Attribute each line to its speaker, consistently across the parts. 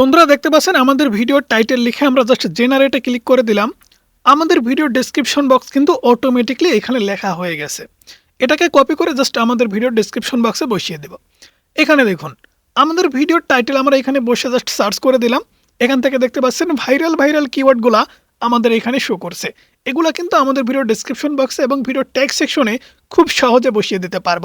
Speaker 1: বন্ধুরা দেখতে পাচ্ছেন, আমাদের ভিডিওর টাইটেল লিখে আমরা জাস্ট জেনারেটে ক্লিক করে দিলাম। আমাদের ভিডিও ডেসক্রিপশন বক্স কিন্তু অটোমেটিকলি এখানে লেখা হয়ে গেছে। এটাকে কপি করে জাস্ট আমাদের ভিডিও ডেসক্রিপশন বক্সে বসিয়ে দেব। এখানে দেখুন, আমাদের ভিডিওর টাইটেল আমরা এখানে বসে জাস্ট সার্চ করে দিলাম। এখান থেকে দেখতে পাচ্ছেন ভাইরাল ভাইরাল কিওয়ার্ডগুলা আমাদের এখানে শো করছে। এগুলা কিন্তু আমাদের ভিডিও ডেসক্রিপশন বক্সে এবং ভিডিও ট্যাগ সেকশনে খুব সহজে বসিয়ে দিতে পারব।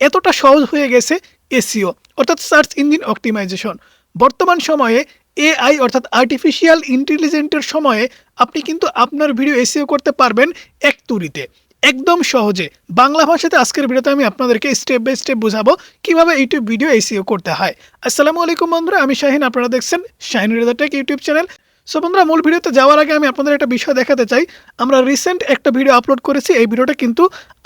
Speaker 1: এতটা সহজ হয়ে গেছে এসিও অর্থাৎ সার্চ ইঞ্জিন অপটিমাইজেশন বর্তমান সময়ে এআই অর্থাৎ আর্টিফিশিয়াল ইন্টেলিজেন্টের সময়ে আপনি কিন্তু আপনার ভিডিও এসিও করতে পারবেন এক তুরিতে। একদম সহজে। বাংলা ভাষাতে আজকের ভিডিওতে আমি আপনাদেরকে স্টেপ বাই স্টেপ বোঝাবো কীভাবে ইউটিউব ভিডিও এসিও করতে হয়। আসসালামু আলাইকুম বন্ধুরা, আমি শাহিন। আপনারা দেখছেন Shahin Reda tech YouTube channel. So বন্ধুরা, মূল ভিডিওতে যাওয়ার আগে আমি আপনাদের একটা বিষয় দেখাতে চাই। আমরা রিসেন্ট একটা ভিডিও আপলোড করেছি। এই ভিডিওটা কিন্তু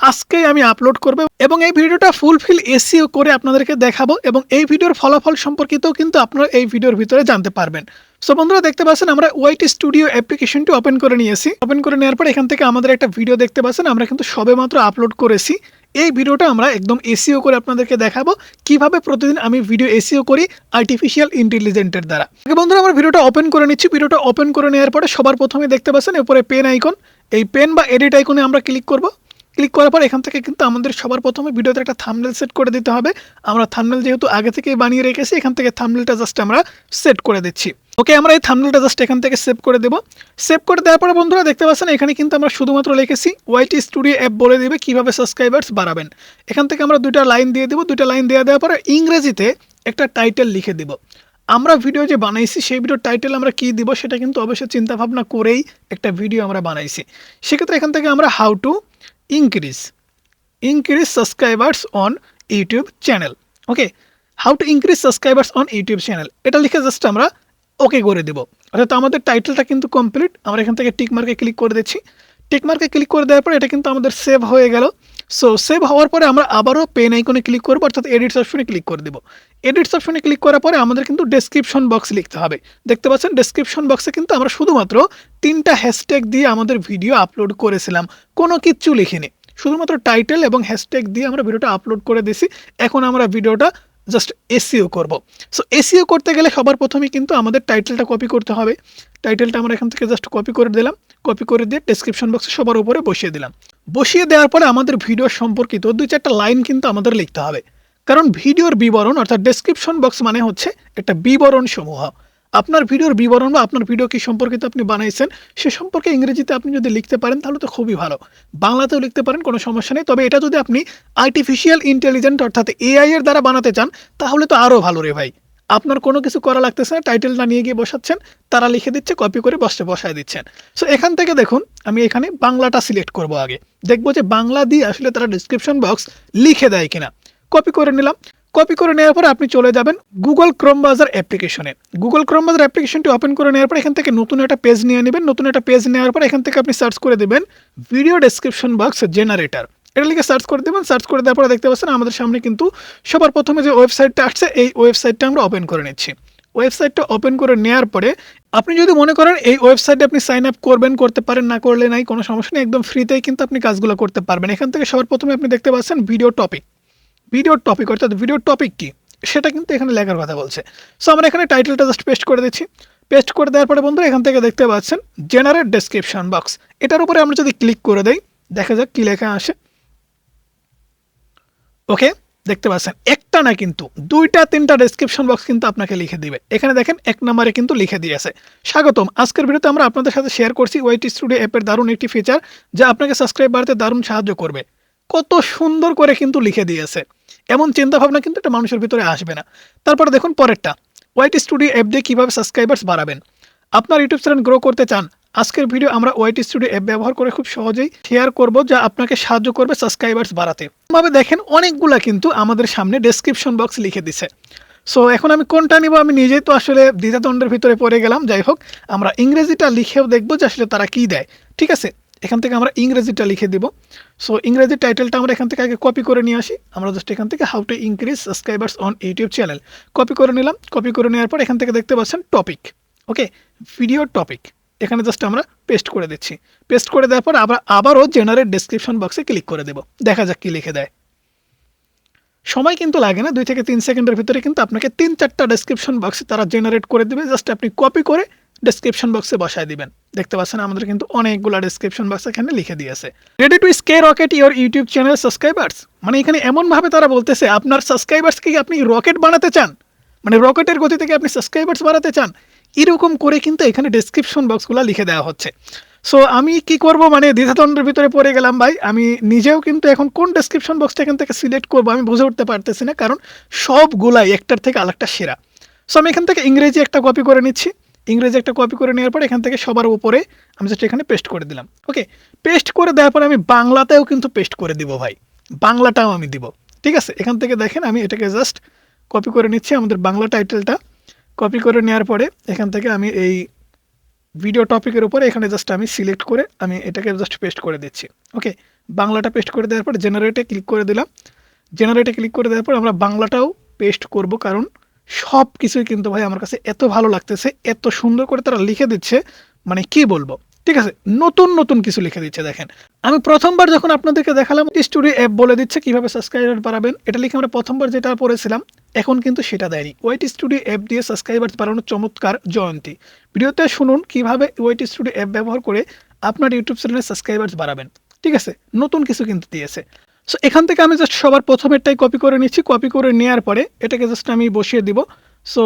Speaker 1: আজকেই আমি আপলোড করব এবং এই ভিডিওটা ফুলফিল এসিও করে আপনাদেরকে দেখাবো এবং এই ভিডিওর ফলাফল সম্পর্কিতও কিন্তু আপনারা এই ভিডিওর ভিতরে জানতে পারবেন। সো বন্ধুরা, দেখতে পাচ্ছেন, আমরা ওয়াইটি স্টুডিও অ্যাপ্লিকেশনটি ওপেন করে নিয়েছি। ওপেন করে নেওয়ার পর এখান থেকে আমাদের একটা ভিডিও দেখতে পাচ্ছেন, আমরা কিন্তু সবেমাত্র আপলোড করেছি। এই ভিডিওটা আমরা একদম এসিও করে আপনাদেরকে দেখাবো কীভাবে প্রতিদিন আমি ভিডিও এসিও করি আর্টিফিশিয়াল ইন্টেলিজেন্টের দ্বারা। বন্ধুরা, আমরা ভিডিওটা ওপেন করে নিচ্ছি। ভিডিওটা ওপেন করে নেওয়ার পরে সবার প্রথমে দেখতে পাচ্ছেন এরপরে পেন আইকন এই পেন বা এডিট আইকনে আমরা ক্লিক করব। ক্লিক করার পর এখান থেকে কিন্তু আমাদের সবার প্রথমে ভিডিওতে একটা থামনেল সেট করে দিতে হবে। আমরা থামনেল যেহেতু আগে থেকে বানিয়ে রেখেছি, এখান থেকে থামনেলটা জাস্ট আমরা সেট করে দিচ্ছি। ওকে, আমরা এই থামনেলটা জাস্ট এখান থেকে সেভ করে দেবো। সেভ করে দেওয়ার পরে বন্ধুরা দেখতে পাচ্ছেন, এখানে কিন্তু আমরা শুধুমাত্র লিখেছি ওয়াইটি স্টুডিও অ্যাপ বলে দেবে, কীভাবে সাবস্ক্রাইবার্স বাড়াবেন। এখান থেকে আমরা দুইটা লাইন দিয়ে দেবো। দুইটা লাইন দেওয়া দেওয়ার পরে ইংরেজিতে একটা টাইটেল লিখে দেবো। আমরা ভিডিও যে বানাইছি, সেই ভিডিওর টাইটেল আমরা কী দিব সেটা কিন্তু অবশ্যই চিন্তা ভাবনা করেই একটা ভিডিও আমরা বানাইছি। সেক্ষেত্রে এখান থেকে আমরা how to increase increase subscribers on YouTube channel okay how to increase subscribers on YouTube channel এটা লিখে জাস্ট আমরা ওকে করে দেবো। অর্থাৎ আমাদের টাইটেলটা কিন্তু কমপ্লিট আমরা এখান থেকে টিক মার্কে ক্লিক করে দিচ্ছি। টিক মার্কে ক্লিক করে দেওয়ার পরে এটা কিন্তু আমাদের সেভ হয়ে গেল। সো সেভ হওয়ার পরে আমরা আবারও পেন আইকনে ক্লিক করব, অর্থাৎ এডিটস অপশনে ক্লিক করে দেবো। এডিটস অপশনে ক্লিক করার পরে আমাদের কিন্তু ডেসক্রিপশন বক্স লিখতে হবে। দেখতে পাচ্ছেন ডেসক্রিপশন বক্সে কিন্তু আমরা শুধুমাত্র তিনটা হ্যাশট্যাগ দিয়ে আমাদের ভিডিও আপলোড করেছিলাম। কোনো কিচ্ছু লিখিনি। শুধুমাত্র টাইটেল এবং হ্যাশট্যাগ দিয়ে আমরা ভিডিওটা আপলোড করে দিছি এখন আমরা ভিডিওটা জাস্ট এসিও করব। সো এসিও করতে গেলে সবার প্রথমে কিন্তু আমাদের টাইটেলটা কপি করতে হবে। টাইটেলটা আমরা এখান থেকে জাস্ট কপি করে দিলাম। কপি করে দিয়ে ডেসক্রিপশন বক্সে সবার উপরে বসিয়ে দিলাম। বসিয়ে দেওয়ার পরে আমাদের ভিডিও সম্পর্কিত দুই চারটা লাইন কিন্তু আমাদের লিখতে হবে। কারণ ভিডিওর বিবরণ অর্থাৎ ডেসক্রিপশন বক্স মানে হচ্ছে একটা বিবরণ সমূহ আপনার ভিডিওর বিবরণ বা আপনার ভিডিও কি সম্পর্কিত আপনি বানাইছেন, সে সম্পর্কে ইংরেজিতে আপনি যদি লিখতে পারেন, তাহলে তো খুবই ভালো। বাংলাতেও লিখতে পারেন, কোনো সমস্যা নেই। তবে এটা যদি আপনি আর্টিফিশিয়াল ইন্টেলিজেন্ট অর্থাৎ এআই এর দ্বারা বানাতে চান, তাহলে তো আরও ভালো রে ভাই। আপনার কোনো কিছু করা লাগতেছে না টাইটেলটা নিয়ে গিয়ে বসাচ্ছেন, তারা লিখে দিচ্ছে কপি করে বসতে বসায় দিচ্ছেন। সো এখান থেকে দেখুন, আমি এখানে বাংলাটা সিলেক্ট করব আগে। দেখব যে বাংলা দিয়ে আসলে তারা ডিসক্রিপশন বক্স লিখে দেয় কিনা। কপি করে নিলাম। কপি করে নেওয়ার পর আপনি চলে যাবেন গুগল ক্রোম বাজার অ্যাপ্লিকেশনে গুগল ক্রোম বাজার অ্যাপ্লিকেশনটি ওপেন করে নেওয়ার পর এখান থেকে নতুন একটা পেজ নিয়ে নেবেন। নতুন একটা পেজ নেওয়ার পর এখান থেকে আপনি সার্চ করে দেবেন ভিডিও ডেসক্রিপশন বক্স জেনারেটার এটা লিখে সার্চ করে দেবেন। সার্চ করে দেওয়ার পরে দেখতে পাচ্ছেন আমাদের সামনে কিন্তু সবার প্রথমে যে ওয়েবসাইটটা আসছে, এই ওয়েবসাইটটা আমরা ওপেন করে নিচ্ছি। ওয়েবসাইটটা ওপেন করে নেওয়ার পরে আপনি যদি মনে করেন এই ওয়েবসাইটে আপনি সাইন আপ করবেন, করতে পারেন, না করলে নাই, কোনো সমস্যা নেই। একদম ফ্রিতেই কিন্তু আপনি কাজগুলো করতে পারবেন। এখান থেকে সবার প্রথমে আপনি দেখতে পাচ্ছেন ভিডিও টপিক ভিডিওর টপিক অর্থাৎ ভিডিওর টপিক কি? সেটা কিন্তু এখানে লেখার কথা বলছে। সো আমরা এখানে টাইটেলটা জাস্ট পেস্ট করে দিচ্ছি। পেস্ট করে দেওয়ার পরে বন্ধুরা, এখান থেকে দেখতে পাচ্ছেন জেনারেট ডেসক্রিপশন বক্স এটার উপরে আমরা যদি ক্লিক করে দেই, দেখা যাক কী লেখা আসে। ওকে দেখতে পাচ্ছেন, একটা না কিন্তু, দুইটা, তিনটা ডেসক্রিপশন বক্স কিন্তু আপনাকে লিখে দিবে। এখানে দেখেন, এক নম্বরে কিন্তু লিখে দিয়েছে। স্বাগতম, আজকের ভিডিওতে আমরা আপনাদের সাথে শেয়ার করছি ওয়াইটি স্টুডিও অ্যাপের দারুণ একটি ফিচার যা আপনাকে সাবস্ক্রাইব বাড়াতে দারুণ সাহায্য করবে। কত সুন্দর করে কিন্তু লিখে দিয়েছে। এমন চিন্তাভাবনা কিন্তু একটা মানুষের ভিতরে আসবে না। তারপরে দেখুন পরেরটা। ওয়াইটি স্টুডিও অ্যাপ দিয়ে কীভাবে সাবস্ক্রাইবার্স বাড়াবেন? আপনার ইউটিউব চ্যানেল গ্রো করতে চান, আজকের ভিডিও আমরা ওয়াইটি স্টুডিও অ্যাপ ব্যবহার করে খুব সহজেই শেয়ার করব যা আপনাকে সাহায্য করবে সাবস্ক্রাইবার্স বাড়াতে। ভাবে দেখেন অনেকগুলা কিন্তু আমাদের সামনে ডেসক্রিপশন বক্স লিখে দিছে। সো এখন আমি কোনটা নিব? আমি নিজেই তো আসলে দ্বিধাদ্বন্দ্বের ভিতরে পড়ে গেলাম। যাই হোক, আমরা ইংরেজিটা লিখেও দেখব যে আসলে তারা কি দেয়। ঠিক আছে? এখান থেকে আমরা ইংরেজিটা লিখে দিব। সো ইংরেজি টাইটেলটা আমরা এখান থেকে আগে কপি করে নিয়ে আসি। আমরা জাস্ট এখান থেকে how to increase subscribers on YouTube channel copy করে নিলাম। কপি করে নেওয়ার পর এখান থেকে দেখতে পাচ্ছেন টপিক ওকে ভিডিও টপিক এখানে জাস্ট আমরা পেস্ট করে দিচ্ছি। পেস্ট করে দেওয়ার পর আবার আবারও জেনারেট ডেসক্রিপশন বক্সে ক্লিক করে দেব। দেখা যাক কী লিখে দেয়। সময় কিন্তু লাগে না। দুই থেকে তিন সেকেন্ডের ভিতরে কিন্তু আপনাকে তিন চারটা ডেসক্রিপশন বক্সে তারা জেনারেট করে দেবে। জাস্ট আপনি কপি করে ডেসক্রিপশন বক্সে বসায় দিবেন। দেখতে পাচ্ছেন আমাদের কিন্তু অনেকগুলো ডেসক্রিপশন বক্স এখানে লিখে দিয়েছে। Ready to skyrocket your YouTube channel subscribers মানে এখানে এমনভাবে তারা বলতেছে, আপনার সাবস্ক্রাইবার্সকে আপনি রকেট বানাতে চান? মানে রকেটের গতি থেকে আপনি সাবস্ক্রাইবার্স বাড়াতে চান? এরকম করে কিন্তু এখানে ডেসক্রিপশন বক্সগুলো লিখে দেওয়া হচ্ছে। সো আমি কি করব? মানে দ্বিধাদ্বন্দ্বের ভিতরে পড়ে গেলাম ভাই। আমি নিজেও কিন্তু এখন কোন ডেসক্রিপশন বক্সটা এখান থেকে সিলেক্ট করব আমি বুঝে উঠতে পারতেছি না, কারণ সবগুলাই একটার থেকে আরেকটা সেরা। সো আমি এখান থেকে ইংরেজি একটা কপি করে নিচ্ছি। ইংরেজি একটা কপি করে নেওয়ার পর এখান থেকে সবার উপরে আমি জাস্ট এখানে পেস্ট করে দিলাম। ওকে পেস্ট করে দেওয়ার পর আমি বাংলাতেও কিন্তু পেস্ট করে দিব ভাই। বাংলাটাও আমি দিব। ঠিক আছে? এখান থেকে দেখেন আমি এটাকে জাস্ট কপি করে নিচ্ছি। আমাদের বাংলা টাইটেলটা কপি করে নেওয়ার পরে এখান থেকে আমি এই ভিডিও টপিকের উপরে এখানে জাস্ট আমি সিলেক্ট করে আমি এটাকে জাস্ট পেস্ট করে দিচ্ছি। ওকে বাংলাটা পেস্ট করে দেওয়ার পর জেনারেটে ক্লিক করে দিলাম। জেনারেটে ক্লিক করে দেওয়ার পর আমরা বাংলাটাও পেস্ট করব কারণ সব কিছুই কিন্তু ভাই আমার কাছে এত ভালো লাগতেছে, এত সুন্দর করে তারা লিখে দিচ্ছে মানে কি বলব? ঠিক আছে, নতুন নতুন কিছু লিখে দিচ্ছে, দেখেন। আমি প্রথমবার যখন আপনাদেরকে দেখালাম স্টুডিও অ্যাপ বলে দিচ্ছে কীভাবে সাবস্ক্রাইবার বাড়াবেন, এটা লিখে আমরা প্রথমবার যেটা পড়েছিলাম, এখন কিন্তু সেটা দেয়নি। ওয়েট স্টুডিও অ্যাপ দিয়ে সাবস্ক্রাইবার বাড়ানোর চমৎকার জয়ন্তী। ভিডিওতে শুনুন কীভাবে ওয়েট স্টুডিও অ্যাপ ব্যবহার করে আপনার ইউটিউব চ্যানেলে সাবস্ক্রাইবার্স বাড়াবেন। ঠিক আছে, নতুন কিছু কিন্তু দিয়েছে। সো এখান থেকে আমি জাস্ট সবার প্রথমেরটাই কপি করে নিচ্ছি। কপি করে নেওয়ার পরে এটাকে জাস্ট আমি বসিয়ে দিব। সো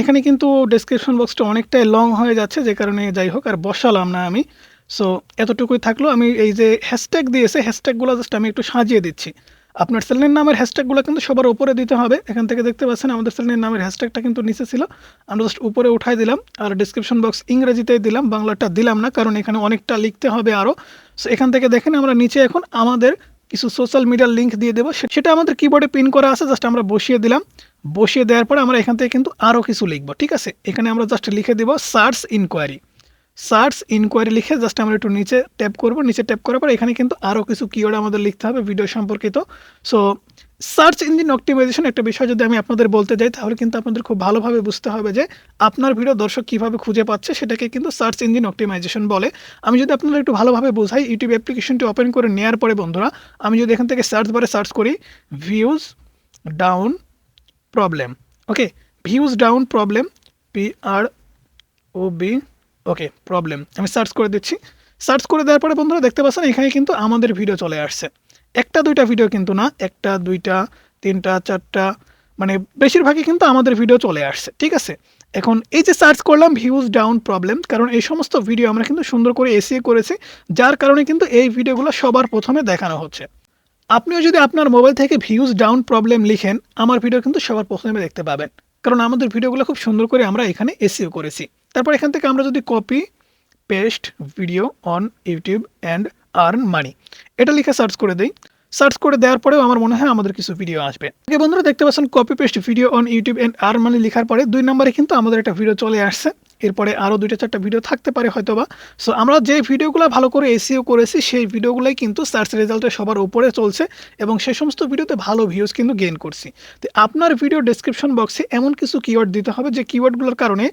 Speaker 1: এখানে কিন্তু ডেসক্রিপশন বক্সটা অনেকটাই লং হয়ে যাচ্ছে, যে কারণে যাই হোক, আর বসালাম না আমি। সো এতটুকুই থাকল। আমি এই যে হ্যাশট্যাগ দিয়েছে হ্যাশট্যাগুলো জাস্ট আমি একটু সাজিয়ে দিচ্ছি। আপনার চ্যানেলের নামের হ্যাশট্যাগুলো কিন্তু সবার উপরে দিতে হবে। এখান থেকে দেখতে পাচ্ছেন আমাদের চ্যানেলের নামের হ্যাশট্যাগটা কিন্তু নিচে ছিল। আমরা জাস্ট উপরে উঠাই দিলাম। আর ডিসক্রিপশন বক্স ইংরেজিতেই দিলাম, বাংলাটা দিলাম না, কারণ এখানে অনেকটা লিখতে হবে আরও সো এখান থেকে দেখেন আমরা নিচে এখন আমাদের কিছু সোশ্যাল মিডিয়ার লিঙ্ক দিয়ে দেবো। সেটা আমাদের কিবোর্ডে পিন করা আছে জাস্ট আমরা বসিয়ে দিলাম। বসিয়ে দেওয়ার পরে আমরা এখান থেকে কিন্তু আরও কিছু লিখব, ঠিক আছে? এখানে আমরা জাস্ট লিখে দেবো সার্চ ইনকোয়ারি সার্চ ইনকোয়ারি লিখে জাস্ট আমরা একটু নিচে ট্যাপ করব। নিচে ট্যাপ করার পর এখানে কিন্তু আরও কিছু কিওয়ার্ড আমাদের লিখতে হবে ভিডিও সম্পর্কিত। সো সার্চ ইঞ্জিন অপটিমাইজেশন একটা বিষয় যদি আমি আপনাদের বলতে যাই, তাহলে কিন্তু আপনাদের খুব ভালোভাবে বুঝতে হবে যে আপনার ভিডিও দর্শক কীভাবে খুঁজে পাচ্ছে, সেটাকে কিন্তু সার্চ ইঞ্জিন অপটিমাইজেশন বলে। আমি যদি আপনাদের একটু ভালোভাবে বোঝাই ইউটিউব অ্যাপ্লিকেশনটি ওপেন করে নেওয়ার পরে বন্ধুরা, আমি যদি এখান থেকে সার্চ বারে সার্চ করি views down problem okay views down problem P R O B okay problem আমি সার্চ করে দিচ্ছি। সার্চ করে দেওয়ার পরে বন্ধুরা, দেখতে পাচ্ছেন, এখানে কিন্তু আমাদের ভিডিও চলে আসছে। একটা দুইটা ভিডিও কিন্তু না, একটা, দুইটা, তিনটা, চারটা মানে বেশিরভাগই কিন্তু আমাদের ভিডিও চলে আসছে, ঠিক আছে? এখন এই যে সার্চ করলাম ভিউজ ডাউন প্রবলেম কারণ এই সমস্ত ভিডিও আমরা কিন্তু সুন্দর করে এসিয়ে করেছি, যার কারণে কিন্তু এই ভিডিওগুলো সবার প্রথমে দেখানো হচ্ছে। আপনিও যদি আপনার মোবাইল থেকে ভিউজ ডাউন প্রবলেম লিখেন, আমার ভিডিও কিন্তু সবার প্রথমে দেখতে পাবেন। কারণ আমাদের ভিডিওগুলো খুব সুন্দর করে আমরা এখানে এসিও করেছি। তারপর এখান থেকে আমরা যদি copy paste video on YouTube and earn money এটা লিখে সার্চ করে দিই। সার্চ করে দেওয়ার পরেও আমার মনে হয় আমাদের কিছু ভিডিও আসবে। আগে বন্ধুরা দেখতে পাচ্ছেন copy paste video on YouTube and earn money লেখার পরে দুই নম্বরে কিন্তু আমাদের একটা ভিডিও চলে আসছে। এরপরে আরও দুইটা চারটা ভিডিও থাকতে পারে হয়তোবা। সো আমরা যে ভিডিওগুলো ভালো করে এসিও করেছি, সেই ভিডিওগুলোই কিন্তু সার্চ রেজাল্টে সবার উপরে চলছে এবং সেই সমস্ত ভিডিওতে ভালো ভিউজ কিন্তু গেইন করছি। তো আপনার ভিডিও ডেসক্রিপশন বক্সে এমন কিছু কিওয়ার্ড দিতে হবে যে কিওয়ার্ডগুলোর কারণে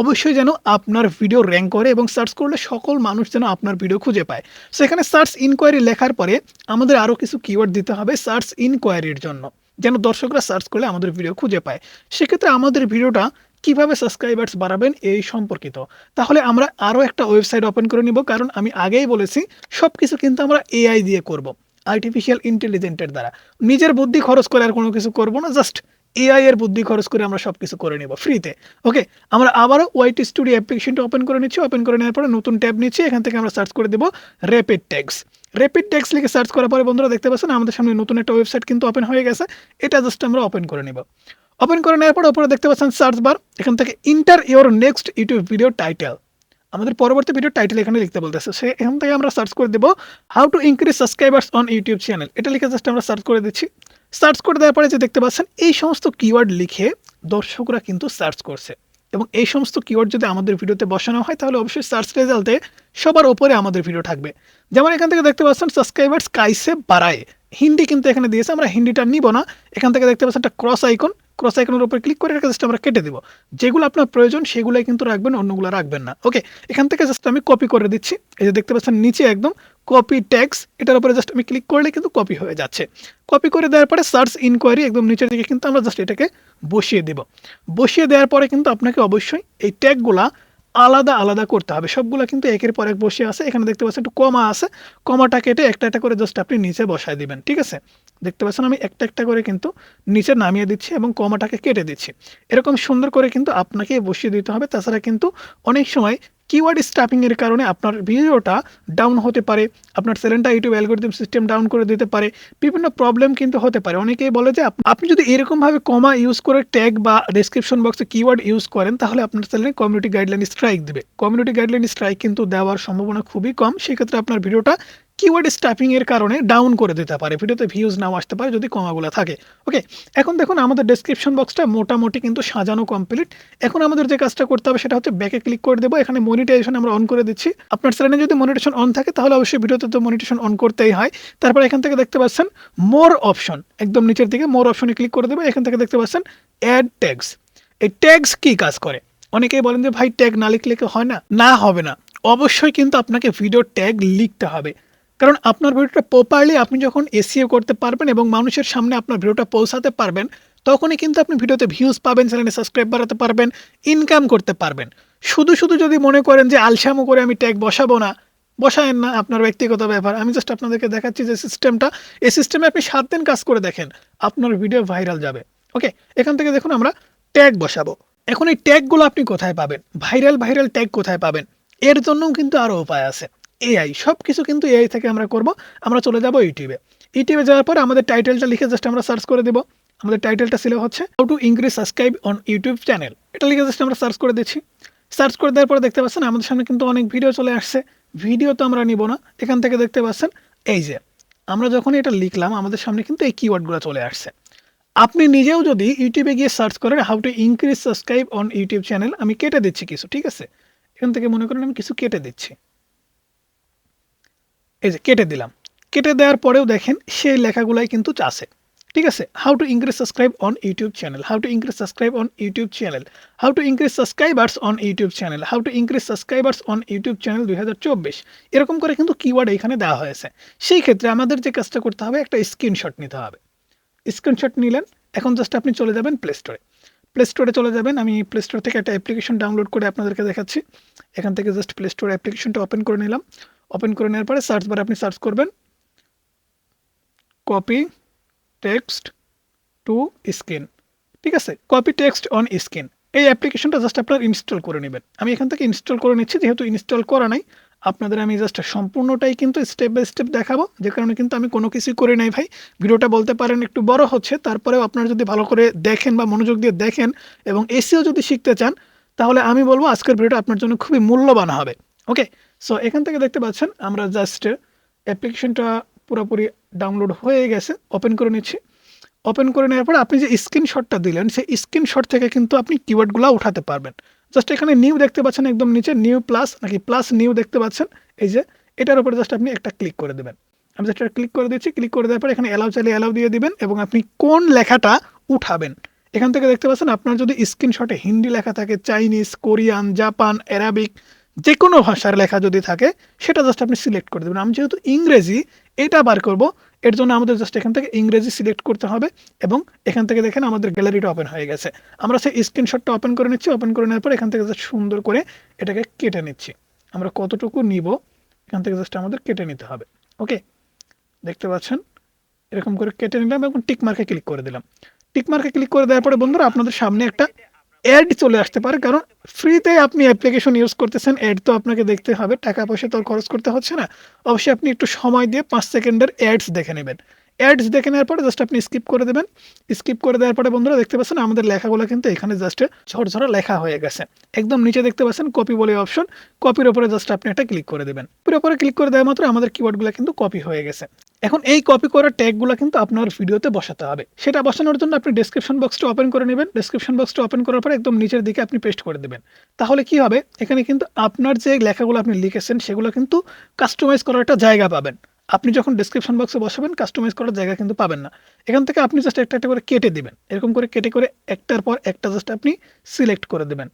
Speaker 1: অবশ্যই যেন আপনার ভিডিও র্যাঙ্ক করে এবং সার্চ করলে সকল মানুষ যেন আপনার ভিডিও খুঁজে পায়। সো এখানে সার্চ ইনকোয়ারি লেখার পরে আমাদের আরও কিছু কিওয়ার্ড দিতে হবে সার্চ ইনকোয়ারির জন্য, যেন দর্শকরা সার্চ করলে আমাদের ভিডিও খুঁজে পায়। সেক্ষেত্রে আমাদের ভিডিওটা কীভাবে সাবস্ক্রাইবার্স বাড়াবেন এই সম্পর্কিত। তাহলে আমরা আরও একটা ওয়েবসাইট ওপেন করে নিব, কারণ আমি আগেই বলেছি সব কিছু কিন্তু আমরা এআই দিয়ে করব আর্টিফিশিয়াল ইন্টেলিজেন্টের দ্বারা। নিজের বুদ্ধি খরচ করে আর কোনো কিছু করব না জাস্ট এআই এর বুদ্ধি খরচ করে আমরা সব কিছু করে নিব ফ্রিতে ওকে আমরা আবারও ওয়াইটি স্টুডিও অ্যাপ্লিকেশনটা ওপেন করে নিচ্ছি ওপেন করে নেওয়ার পরে নতুন ট্যাব নিচ্ছি, এখান থেকে আমরা সার্চ করে দেবো র্যাপিড ট্যাক্স র্যাপিড ট্যাক্স লিখে সার্চ করার পরে বন্ধুরা দেখতে পাচ্ছেন, আমাদের সামনে নতুন একটা ওয়েবসাইট কিন্তু ওপেন হয়ে গেছে, এটা জাস্ট আমরা ওপেন করে নিব। ওপেন করে নেওয়ার পর ওপরে দেখতে পাচ্ছেন সার্চ বার, এখান থেকে enter your next YouTube video title আমাদের পরবর্তী ভিডিও টাইটেল এখানে লিখতে বলতেছে। সে এখান থেকে আমরা সার্চ করে দেবো how to increase subscribers on YouTube channel এটা লিখে জাস্ট আমরা সার্চ করে দিচ্ছি। সার্চ করে দেওয়ার পরে যে দেখতে পাচ্ছেন, এই সমস্ত কিওয়ার্ড লিখে দর্শকরা কিন্তু সার্চ করছে। এবং এই সমস্ত কিওয়ার্ড যদি আমাদের ভিডিওতে বসানো হয়, তাহলে অবশ্যই সার্চ রেজাল্টে সবার ওপরে আমাদের ভিডিও থাকবে। যেমন এখান থেকে দেখতে পাচ্ছেন সাবস্ক্রাইবার্স কাইসে বাড়ায়। হিন্দি কিন্তু এখানে দিয়েছে, আমরা হিন্দিটা নিব না। এখান থেকে দেখতে পাচ্ছেন একটা ক্রস আইকন ক্রস আইকনের উপর ক্লিক করে এটাকে জাস্ট আমরা কেটে দিব। যেগুলো আপনার প্রয়োজন, সেগুলোই কিন্তু রাখবেন, অন্যগুলো রাখবেন না। ওকে এখান থেকে জাস্ট আমি কপি করে দিচ্ছি। এই যে দেখতে পাচ্ছেন, নিচে একদম কপি ট্যাক্স এটার উপরে জাস্ট আমি ক্লিক করলে কিন্তু কপি হয়ে যাচ্ছে। কপি করে দেওয়ার পরে সার্চ ইনকোয়ারি একদম নিচের দিকে কিন্তু আমরা জাস্ট এটাকে বসিয়ে দেব। বসিয়ে দেওয়ার পরে কিন্তু আপনাকে অবশ্যই এই ট্যাগগুলা আলাদা আলাদা করতে হবে। সবগুলো কিন্তু একের পর এক বসে আছে। এখানে দেখতে পাচ্ছেন একটু কমা আছে। কমাটা কেটে একটা একটা করে জাস্ট আপনি নিচে বসায় দিবেন, ঠিক আছে? দেখতে পাচ্ছেন আমি একটা একটা করে কিন্তু নিচে নামিয়ে দিচ্ছি এবং কমাটাকে কেটে দিচ্ছি। এরকম সুন্দর করে কিন্তু আপনাকে বসিয়ে দিতে হবে। তাছাড়া কিন্তু অনেক সময় কিওয়ার্ড স্টাফিংয়ের কারণে আপনার ভিডিওটা ডাউন হতে পারে, আপনার চ্যানেলটা ইউটিউব অ্যালগোরিদম সিস্টেম ডাউন করে দিতে পারে, বিভিন্ন প্রবলেম কিন্তু হতে পারে। অনেকেই বলে যে আপনি যদি এরকমভাবে কমা ইউজ করে ট্যাগ বা ডেসক্রিপশন বক্সে কিওয়ার্ড ইউজ করেন, তাহলে আপনার চ্যানেলে কমিউনিটি গাইডলাইন স্ট্রাইক দেবে। কমিউনিটি গাইডলাইন স্ট্রাইক কিন্তু দেওয়ার সম্ভাবনা খুবই কম। সেক্ষেত্রে আপনার ভিডিওটা কিওয়ার্ড স্টাফিং এর কারণে ডাউন করে দিতে পারে, ভিডিওতে ভিউজ নাও আসতে পারে যদি কমাগুলো থাকে। ওকে এখন দেখুন আমাদের ডেসক্রিপশন বক্সটা মোটামুটি কিন্তু সাজানো কমপ্লিট এখন আমাদের যে কাজটা করতে হবে সেটা হচ্ছে ব্যাকে ক্লিক করে দেবো, এখানে মনিটাইজেশন আমরা অন করে দিচ্ছি। আপনার চ্যানেলে যদি মনিটেশন অন থাকে, তাহলে অবশ্যই ভিডিওতে তো মনিটেশন অন করতেই হয়। তারপর এখান থেকে দেখতে পাচ্ছেন মোর অপশন একদম নিচের দিকে মোর অপশনে ক্লিক করে দেবো, এখান থেকে দেখতে পাচ্ছেন অ্যাড ট্যাগস এই ট্যাগস কি কাজ করে? অনেকেই বলেন যে ভাই ট্যাগ না লিখলে হয় না? না হবে না। অবশ্যই কিন্তু আপনাকে ভিডিও ট্যাগ লিখতে হবে। কারণ আপনার ভিডিওটা প্রপারলি আপনি যখন এসিও করতে পারবেন এবং মানুষের সামনে আপনার ভিডিওটা পৌঁছাতে পারবেন, তখনই কিন্তু আপনি ভিডিওতে ভিউজ পাবেন চ্যানেলে সাবস্ক্রাইব বাড়াতে পারবেন ইনকাম করতে পারবেন। শুধু শুধু যদি মনে করেন যে আলসামো করে আমি ট্যাগ বসাবো না, বসায়েন না আপনার ব্যক্তিগত ব্যাপার। আমি জাস্ট আপনাদেরকে দেখাচ্ছি যে সিস্টেমটা এই সিস্টেমে আপনি সাত দিন কাজ করে দেখেন, আপনার ভিডিও ভাইরাল যাবে। ওকে এখান থেকে দেখুন আমরা ট্যাগ বসাবো। এখন এই ট্যাগগুলো আপনি কোথায় পাবেন? ভাইরাল ভাইরাল ট্যাগ কোথায় পাবেন? এর জন্যও কিন্তু আরও উপায় আছে। এআই সব কিছু কিন্তু এআই থেকে আমরা করব। আমরা চলে যাব ইউটিউবে ইউটিউবে যাওয়ার পর আমাদের টাইটেলটা লিখে জাস্ট আমরা সার্চ করে দেবো। আমাদের টাইটেলটা ছিল হচ্ছে how to increase subscribe on YouTube channel এটা লিখে জাস্ট আমরা সার্চ করে দিচ্ছি। সার্চ করে দেওয়ার পরে দেখতে পাচ্ছেন, আমাদের সামনে কিন্তু অনেক ভিডিও চলে আসছে। ভিডিও তো আমরা নিব না। এখান থেকে দেখতে পাচ্ছেন, এই যে, আমরা যখন এটা লিখলাম, আমাদের সামনে কিন্তু এই কিওয়ার্ডগুলো চলে আসছে। আপনি নিজেও যদি ইউটিউবে গিয়ে সার্চ করেন how to increase subscribe on YouTube channel আমি কেটে দিচ্ছি কিছু, ঠিক আছে? এখান থেকে মনে করেন আমি কিছু কেটে দিচ্ছি। এই যে কেটে দিলাম। কেটে দেওয়ার পরেও দেখেন সেই লেখাগুলাই কিন্তু আছে। ঠিক আছে? How to increase subscribe on YouTube channel how to increase subscribe on YouTube channel how to increase subscribers on YouTube channel how to increase subscribers on YouTube channel দুই হাজার চব্বিশ। এরকম করে কিন্তু কিওয়ার্ড এখানে দেওয়া হয়েছে। সেই ক্ষেত্রে আমাদের যে কাজটা করতে হবে, একটা স্ক্রিনশট নিতে হবে। স্ক্রিনশট নিলেন, এখন জাস্ট আপনি চলে যাবেন প্লে স্টোরে প্লে স্টোরে চলে যাবেন, আমি প্লে স্টোর থেকে একটা অ্যাপ্লিকেশন ডাউনলোড করে আপনাদেরকে দেখাচ্ছি। এখান থেকে জাস্ট প্লে স্টোর অ্যাপ্লিকেশনটা ওপেন করে নিলাম। ওপেন করে নেওয়ার পরে সার্চ বারে আপনি সার্চ করবেন কপি টেক্সট টু স্ক্রিন ঠিক আছে? কপি টেক্সট অন স্ক্রিন এই অ্যাপ্লিকেশনটা জাস্ট আপনার ইনস্টল করে নেবেন। আমি এখান থেকে ইনস্টল করে নিচ্ছি, যেহেতু ইনস্টল করা নাই, আপনাদের আমি জাস্ট সম্পূর্ণটাই কিন্তু স্টেপ বাই স্টেপ দেখাবো, যে কারণে কিন্তু আমি কোনো কিছুই করে নাই ভাই। ভিডিওটা বলতে পারেন একটু বড় হচ্ছে, তারপরেও আপনারা যদি ভালো করে দেখেন বা মনোযোগ দিয়ে দেখেন এবং এসিও যদি শিখতে চান, তাহলে আমি বলব আজকের ভিডিওটা আপনার জন্য খুবই মূল্যবান হবে ওকে সো এখান থেকে দেখতে পাচ্ছেন, আমরা জাস্ট অ্যাপ্লিকেশনটা পুরোপুরি ডাউনলোড হয়ে গেছে ওপেন করে নিচ্ছি। ওপেন করে নেওয়ার পর আপনি যে স্ক্রিনশটটা দিলেন, সেই স্ক্রিনশট থেকে কিন্তু আপনি কিওয়ার্ডগুলো উঠাতে পারবেন। জাস্ট এখানে নিউ দেখতে পাচ্ছেন, একদম নিচে নিউ প্লাস নাকি প্লাস নিউ দেখতে পাচ্ছেন, এই যে এটার উপরে জাস্ট আপনি একটা ক্লিক করে দেবেন। আমি জাস্ট ক্লিক করে দিচ্ছি ক্লিক করে দেওয়ার পর এখানে অ্যালাউ চাইলে অ্যালাউ দিয়ে দিবেন এবং আপনি কোন লেখাটা উঠাবেন। এখান থেকে দেখতে পাচ্ছেন, আপনার যদি স্ক্রিনশটে হিন্দি লেখা থাকে চাইনিজ কোরিয়ান জাপান অ্যারাবিক যে কোনো ভাষার লেখা যদি থাকে, সেটা জাস্ট আপনি সিলেক্ট করে দেবেন। আমি যেহেতু ইংরেজি, এটা বার করব, এর জন্য আমাদের জাস্ট এখান থেকে ইংরেজি সিলেক্ট করতে হবে এবং এখান থেকে দেখেন আমাদের গ্যালারিটা ওপেন হয়ে গেছে। আমরা সেই স্ক্রিনশটটা ওপেন করে নিচ্ছি ওপেন করে নেওয়ার পর এখান থেকে জাস্ট সুন্দর করে এটাকে কেটে নিচ্ছি। আমরা কতটুকু নিব, এখান থেকে জাস্ট আমাদের কেটে নিতে হবে। ওকে দেখতে পাচ্ছেন? এরকম করে কেটে নিলাম এবং টিক মার্কে ক্লিক করে দিলাম। টিক মার্কে ক্লিক করে দেওয়ার পরে বন্ধুরা, আপনাদের সামনে একটা অ্যাড চলে আসতে পারে, কারণ ফ্রিতে আপনি অ্যাপ্লিকেশন ইউজ করতেছেন অ্যাড তো আপনাকে দেখতে হবে, টাকা পয়সা তো আর খরচ করতে হচ্ছে না। অবশ্যই আপনি একটু সময় দিয়ে পাঁচ সেকেন্ডের অ্যাডস দেখে নেবেন। অ্যাডস দেখে নেওয়ার পরে জাস্ট আপনি স্কিপ করে দেবেন। স্কিপ করে দেওয়ার পরে বন্ধুরা দেখতে পাচ্ছেন আমাদের লেখাগুলো কিন্তু এখানে জাস্ট ঝরঝরা লেখা হয়ে গেছে। একদম নিচে দেখতে পাচ্ছেন কপি বলে অপশন কপির ওপরে জাস্ট আপনি একটা ক্লিক করে দেবেন। কপির ওপরে ক্লিক করে দেওয়া মাত্র আমাদের কিওয়ার্ডগুলো কিন্তু কপি হয়ে গেছে। এখন এই কপি করা ট্যাগগুলো কিন্তু আপনার ভিডিওতে বসাতে হবে। সেটা বসানোর জন্য আপনি ডেসক্রিপশন বক্সটা ওপেন করে নেবেন। ডেসক্রিপশন বক্সটা ওপেন করার পর একদম নিচের দিকে আপনি পেস্ট করে দেবেন। তাহলে কি হবে? এখানে কিন্তু আপনার যে লেখাগুলো আপনি লিখেছেন সেগুলো কিন্তু কাস্টমাইজ করার একটা জায়গা পাবেন। আপনি যখন ডেসক্রিপশন বক্সে বসাবেন কাস্টমাইজ করার জায়গা কিন্তু পাবেন না। এখান থেকে আপনি জাস্ট একটা একটা করে কেটে দিবেন। এরকম করে কেটে করে একটার পর একটা জাস্ট আপনি সিলেক্ট করে দেবেন।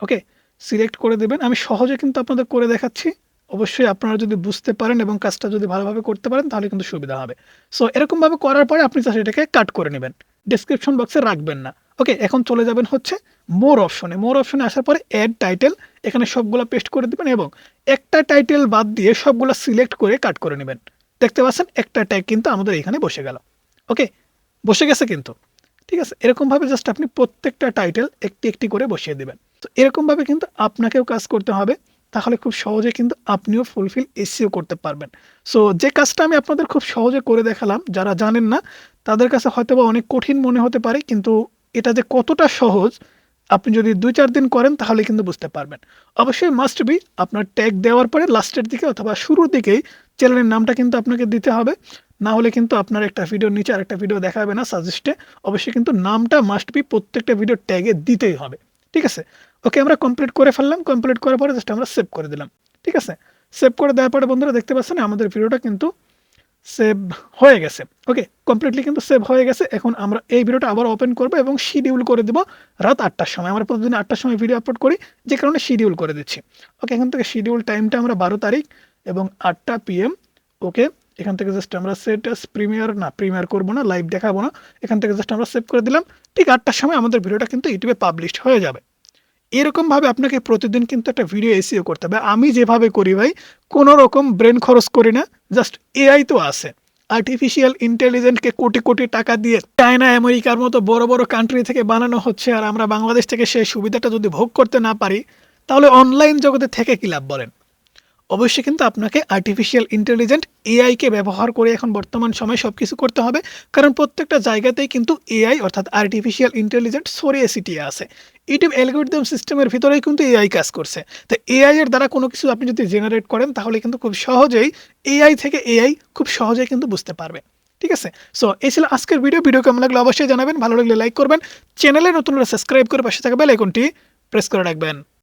Speaker 1: ওকে সিলেক্ট করে দেবেন। আমি সহজে কিন্তু আপনাদের করে দেখাচ্ছি। অবশ্যই আপনারা যদি বুঝতে পারেন এবং কাজটা যদি ভালোভাবে করতে পারেন, তাহলে কিন্তু সুবিধা হবে। সো এরকমভাবে করার পরে আপনি জাস্ট এটাকে কাট করে নেবেন। ডেসক্রিপশন বক্সে রাখবেন না। ওকে এখন চলে যাবেন হচ্ছে মোর অপশনে মোর অপশনে আসার পরে অ্যাড টাইটেল এখানে সবগুলো পেস্ট করে দেবেন এবং একটা টাইটেল বাদ দিয়ে সবগুলো সিলেক্ট করে কাট করে নেবেন। দেখতে পাচ্ছেন, একটা ট্যাগ কিন্তু আমাদের এখানে বসে গেল। ওকে বসে গেছে কিন্তু। ঠিক আছে? এরকমভাবে জাস্ট আপনি প্রত্যেকটা টাইটেল একটি একটি করে বসিয়ে দেবেন। তো এরকমভাবে কিন্তু আপনাকেও কাজ করতে হবে। তাহলে খুব সহজে কিন্তু আপনিও ফুলফিল এসিও করতে পারবেন। সো যে কাজটা আমি আপনাদের খুব সহজে করে দেখালাম, যারা জানেন না, তাদের কাছে হয়তো বা অনেক কঠিন মনে হতে পারে, কিন্তু এটা যে কতটা সহজ আপনি যদি দুই চার দিন করেন, তাহলে কিন্তু বুঝতে পারবেন। অবশ্যই মাস্ট বি আপনার ট্যাগ দেওয়ার পরে লাস্টের দিকে অথবা শুরুর দিকেই চ্যানেলের নামটা কিন্তু আপনাকে দিতে হবে। না হলে কিন্তু আপনার একটা ভিডিওর নিচে আরেকটা ভিডিও দেখাবে না সাজেস্টে অবশ্যই কিন্তু নামটা মাস্ট বি প্রত্যেকটা ভিডিও ট্যাগে দিতেই হবে। ঠিক আছে? ওকে আমরা কমপ্লিট করে ফেললাম। কমপ্লিট করার পরে জাস্ট আমরা সেভ করে দিলাম। ঠিক আছে? সেভ করে দেওয়ার পরে বন্ধুরা দেখতে পাচ্ছেন আমাদের ভিডিওটা কিন্তু সেভ হয়ে গেছে। ওকে কমপ্লিটলি কিন্তু সেভ হয়ে গেছে। এখন আমরা এই ভিডিওটা আবার ওপেন করব এবং শিডিউল করে দেবো রাত আটটার সময়। আমরা প্রতিদিন আটটার সময় ভিডিও আপলোড করি, যে কারণে শিডিউল করে দিচ্ছি। ওকে এখান থেকে শিডিউল টাইমটা আমরা বারো তারিখ এবং আটটা পিএম ওকে এখান থেকে জাস্ট আমরা সেট প্রিমিয়ার না প্রিমিয়ার করব না লাইভ দেখাবো না। এখান থেকে জাস্ট আমরা সেভ করে দিলাম। ঠিক আটটার সময় আমাদের ভিডিওটা কিন্তু ইউটিউবে পাবলিশ হয়ে যাবে। এরকমভাবে আপনাকে প্রতিদিন কিন্তু একটা ভিডিও এসিও করতে হবে। আমি যেভাবে করি ভাই কোনো রকম ব্রেন খরচ করি না জাস্ট এআই তো আছে। আর্টিফিশিয়াল ইন্টেলিজেন্টকে কোটি কোটি টাকা দিয়ে চায়না আমেরিকার মতো বড় বড় কান্ট্রি থেকে বানানো হচ্ছে আর আমরা বাংলাদেশ থেকে সেই সুবিধাটা যদি ভোগ করতে না পারি, তাহলে অনলাইন জগতে থেকে কি লাভ বলেন? অবশ্যই কিন্তু আপনাকে আর্টিফিশিয়াল ইন্টেলিজেন্ট এআইকে ব্যবহার করে এখন বর্তমান সময়ে সব কিছু করতে হবে। কারণ প্রত্যেকটা জায়গাতেই কিন্তু এআই অর্থাৎ আর্টিফিশিয়াল ইন্টেলিজেন্ট ছড়িয়ে ছিটিয়ে আছে। ইউটিউব অ্যালগোরিদম সিস্টেমের ভিতরেই কিন্তু এআই কাজ করছে। তো এআই এর দ্বারা কোনো কিছু আপনি যদি জেনারেট করেন, তাহলে কিন্তু খুব সহজেই এআই থেকে এআই খুব সহজেই কিন্তু বুঝতে পারবে। ঠিক আছে? সো এই ছিল আজকের ভিডিও ভিডিও কেমন লাগলে অবশ্যই জানাবেন। ভালো লাগলে লাইক করবেন। চ্যানেলে নতুন সাবস্ক্রাইব করে পাশে থাকা বেল আইকনটি প্রেস করে রাখবেন।